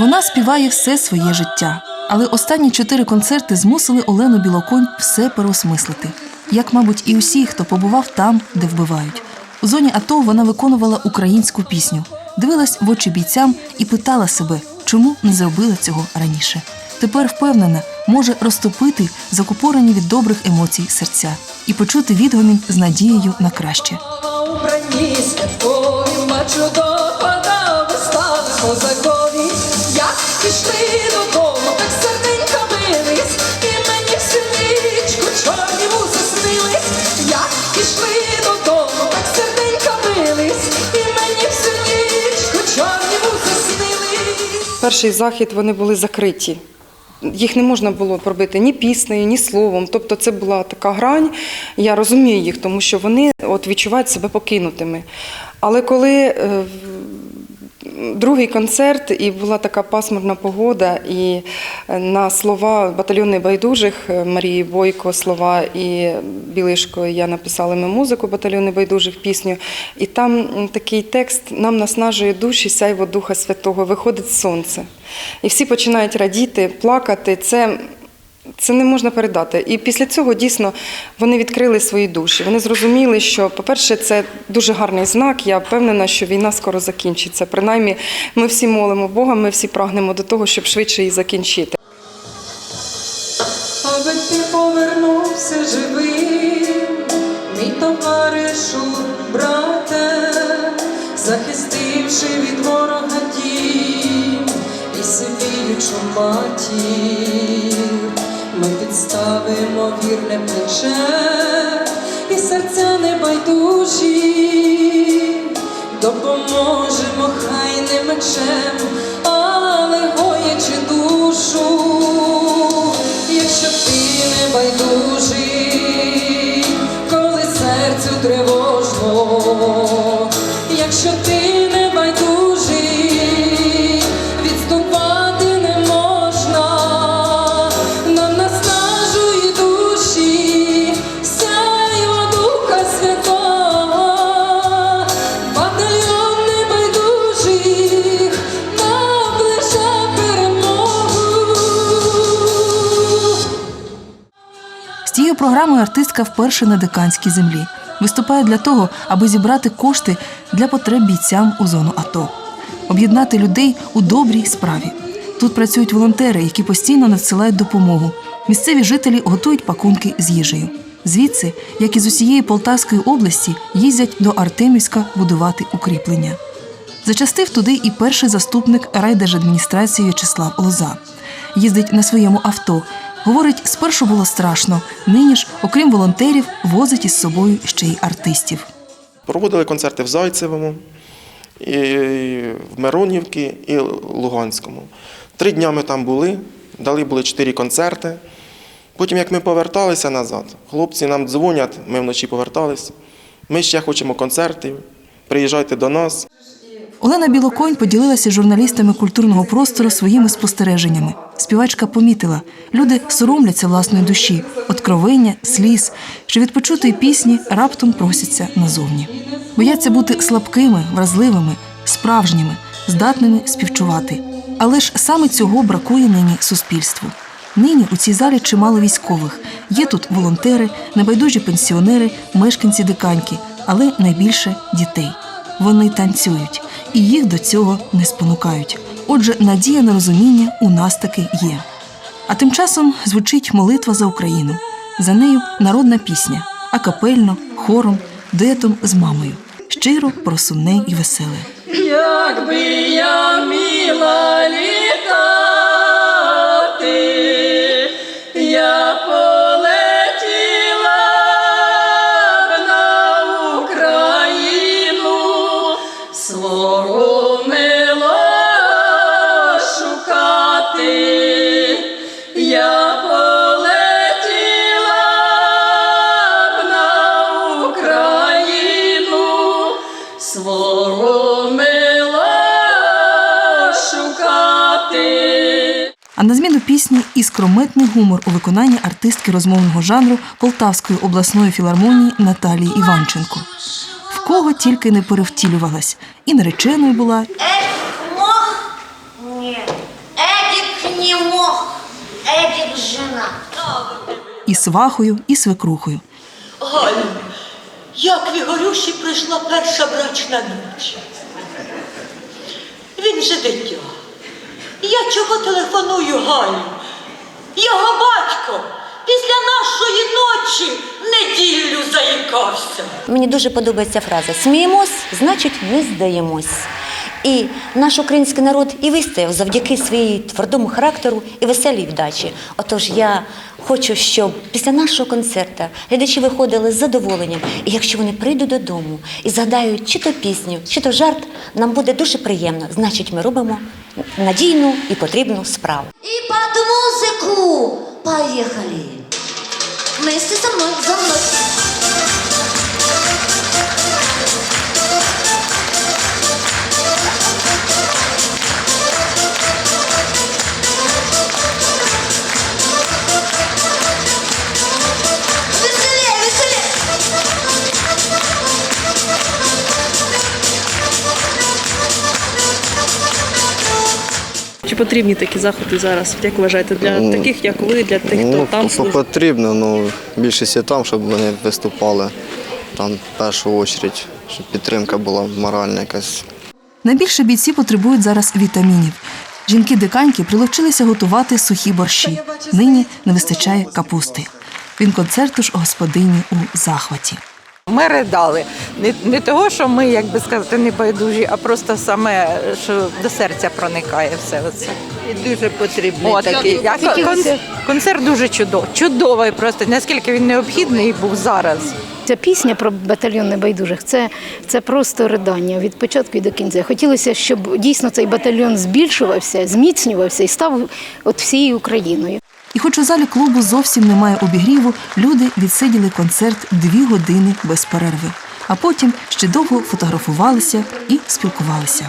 Вона співає все своє життя, але останні чотири концерти змусили Олену Білоконь все переосмислити. Як, мабуть, і усі, хто побував там, де вбивають. У зоні АТО вона виконувала українську пісню, дивилась в очі бійцям і питала себе, чому не зробила цього раніше. Тепер впевнена, може розтопити закупорені від добрих емоцій серця і почути відгомін з надією на краще. Пішли додому, так серденька бились, і мені всю нічку чорні снились. Перший захід вони були закриті. Їх не можна було пробити ні піснею, ні словом. Тобто це була така грань. Я розумію їх, тому що вони от відчувають себе покинутими. Але коли е, другий концерт, і була така пасмурна погода, і е, на слова батальйони байдужих е, Марії Бойко, слова і Білишко, я написали ми музику батальйони байдужих пісню. І там такий текст нам наснажує душі, сяйво Духа Святого, виходить сонце. І всі починають радіти, плакати. Це це не можна передати. І після цього дійсно вони відкрили свої душі. Вони зрозуміли, що, по-перше, це дуже гарний знак. Я впевнена, що війна скоро закінчиться. Принаймні, ми всі молимо Бога, ми всі прагнемо до того, щоб швидше її закінчити. Аби ти повернувся живим, мій товаришу, брате, захистивши від ворога дім і сивіючу матір, ми підставимо вірне плече і серця небайдужі, допоможемо хай не мечем, програмою артистка вперше на диканській землі. Виступає для того, аби зібрати кошти для потреб бійцям у зону АТО, об'єднати людей у добрій справі. Тут працюють волонтери, які постійно надсилають допомогу. Місцеві жителі готують пакунки з їжею. Звідси, як і з усієї Полтавської області, їздять до Артемівська будувати укріплення. Зачастив туди і перший заступник райдержадміністрації В'ячеслав Лоза. Їздить на своєму авто. Говорить, спершу було страшно. Нині ж, окрім волонтерів, возить із собою ще й артистів. Проводили концерти в Зайцевому, і в Миронівці і Луганському. Три дня ми там були, дали були чотири концерти. Потім, як ми поверталися назад, хлопці нам дзвонять, ми вночі поверталися. Ми ще хочемо концертів, приїжджайте до нас. Олена Білоконь поділилася з журналістами культурного простору своїми спостереженнями. Співачка помітила, люди соромляться власної душі, откровення, сліз, що від почутої пісні раптом просяться назовні. Бояться бути слабкими, вразливими, справжніми, здатними співчувати. Але ж саме цього бракує нині суспільству. Нині у цій залі чимало військових. Є тут волонтери, небайдужі пенсіонери, мешканці диканьки, але найбільше дітей. Вони танцюють, і їх до цього не спонукають. Отже, надія на розуміння у нас таки є. А тим часом звучить молитва за Україну. За нею народна пісня, акапельно, хором, дуетом з мамою. Щиро про сумне і веселе. Якби я міла літати, мати. А на зміну пісні іскрометний гумор у виконанні артистки розмовного жанру Полтавської обласної філармонії Наталії Іванченко, в кого тільки не перевтілювалась, і нареченою була. не мог, Эдик жена. І свахою, і свекрухою. Галю, як Вігорюші прийшла перша брачна ніч. Він же дитя. Я чого телефоную Галю? Його батько після нашої ночі неділю заїкався. Мені дуже подобається фраза Сміємось, значить, не здаємось. І наш український народ і вистояв завдяки своїй твердому характеру і веселій вдачі. Отож, я хочу, щоб після нашого концерту глядачі виходили з задоволенням. І якщо вони прийдуть додому і згадають чи то пісню, чи то жарт, нам буде дуже приємно. Значить, ми робимо надійну і потрібну справу. І под музику поїхали. Вместе со мной, за мной. Потрібні такі заходи зараз, як вважаєте, для Ну, таких, як ви, для тих, хто ну, там служить? потрібно, ну більшість є там, щоб вони виступали там в першу чергу, щоб підтримка була моральна якась. Найбільше бійці потребують зараз вітамінів. Жінки-диканьки прилучилися готувати сухі борщі. Нині не вистачає капусти. Він концерту ж господині у захваті. Ми ридали. Не, не того, що ми, як би сказати, не байдужі, а просто саме, що до серця проникає все це. І дуже потрібний От, такий. я, кон- концерт дуже чудовий. Чудовий просто, наскільки він необхідний був зараз. Ця пісня про батальйон небайдужих це, це просто ридання від початку і до кінця. Хотілося, щоб дійсно цей батальйон збільшувався, зміцнювався і став от всією Україною. І хоч у залі клубу зовсім немає обігріву, люди відсиділи концерт дві години без перерви, а потім ще довго фотографувалися і спілкувалися.